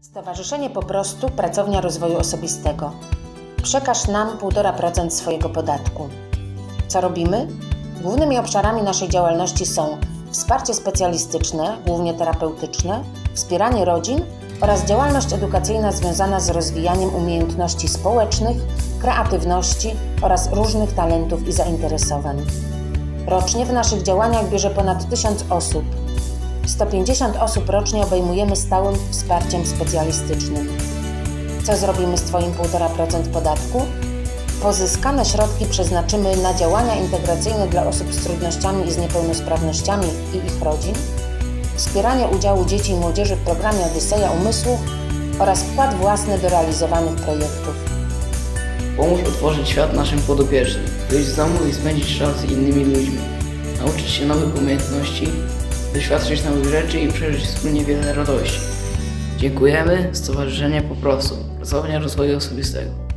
Stowarzyszenie Po prostu Pracownia Rozwoju Osobistego. Przekaż nam 1,5% swojego podatku. Co robimy? Głównymi obszarami naszej działalności są wsparcie specjalistyczne, głównie terapeutyczne, wspieranie rodzin oraz działalność edukacyjna związana z rozwijaniem umiejętności społecznych, kreatywności oraz różnych talentów i zainteresowań. Rocznie w naszych działaniach bierze ponad 1000 osób. 150 osób rocznie obejmujemy stałym wsparciem specjalistycznym. Co zrobimy z Twoim 1,5% podatku? Pozyskane środki przeznaczymy na działania integracyjne dla osób z trudnościami i z niepełnosprawnościami i ich rodzin, wspieranie udziału dzieci i młodzieży w programie Odyseja Umysłu oraz wkład własny do realizowanych projektów. Pomóż otworzyć świat naszym podopiecznym, wyjść z domu i spędzić czas z innymi ludźmi, nauczyć się nowych umiejętności, doświadczyć nowych rzeczy i przeżyć wspólnie wiele radości. Dziękujemy, Stowarzyszenie Po prostu, Pracownia Rozwoju Osobistego.